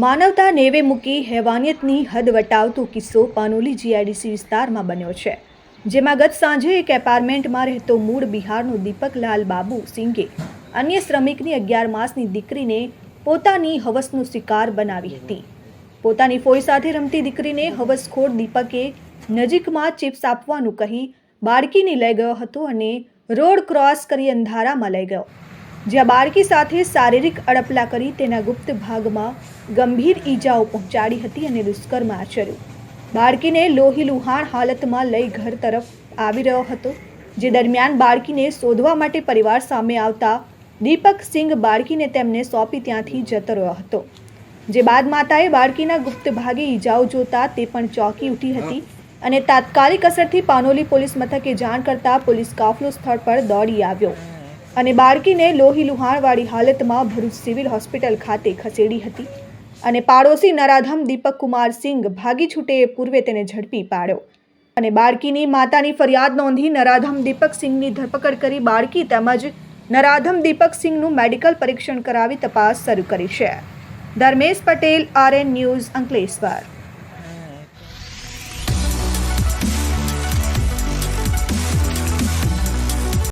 માનવતા નેવે મૂકી હેવાનિયતની હદ વટાવતો કિસ્સો પાનોલી જીઆઈડીસી વિસ્તારમાં બન્યો છે, જેમાં ગત સાંજે એક એપાર્ટમેન્ટમાં રહેતો મૂળ બિહારનો દીપકલાલ બાબુ સિંઘે અન્ય શ્રમિકની અગિયાર માસની દીકરીને પોતાની હવસનો શિકાર બનાવી હતી. પોતાની ફોઈ સાથે રમતી દીકરીને હવસખોર દીપકે નજીકમાં ચિપ્સ આપવાનું કહી બાળકીને લઈ ગયો હતો અને રોડ ક્રોસ કરી અંધારામાં લઈ ગયો. જ્યાં બાળકી સાથે શારીરિક અડપલા કરી તેના ગુપ્ત ભાગમાં ગંભીર ઈજાઓ પહોંચાડી હતી અને દુષ્કર્મ આચર્યું. બાળકીને લોહી લુહાણ હાલતમાં લઈ ઘર તરફ આવી રહ્યો હતો, જે દરમિયાન બાળકીને શોધવા માટે પરિવાર સામે આવતા દીપક સિંઘ બાળકીને તેમને સોંપી ત્યાંથી જતો રહ્યો હતો. જે બાદ માતાએ બાળકીના ગુપ્ત ભાગે ઈજાઓ જોતા તે પણ ચોંકી ઉઠી હતી અને તાત્કાલિક અસરથી પાનોલી પોલીસ મથકે જાણ કરતા પોલીસ કાફલો સ્થળ પર દોડી આવ્યો. અને બાળકીને લોહી લુહાણવાળી હાલતમાં ભરૂચ સિવિલ હોસ્પિટલ ખાતે ખસેડી હતી. અને પાડોશી નરાધમ દીપક કુમાર સિંઘ ભાગી છૂટે પૂર્વે તેને ઝડપી પાડ્યો. અને બાળકીની માતાની ફરિયાદ નોંધી નરાધમ દીપક સિંઘની ધરપકડ કરી બાળકી તેમજ નરાધમ દીપક સિંઘનું મેડિકલ પરીક્ષણ કરાવી તપાસ શરૂ કરી છે. Dharmesh Patel, RN news Ankleshwar.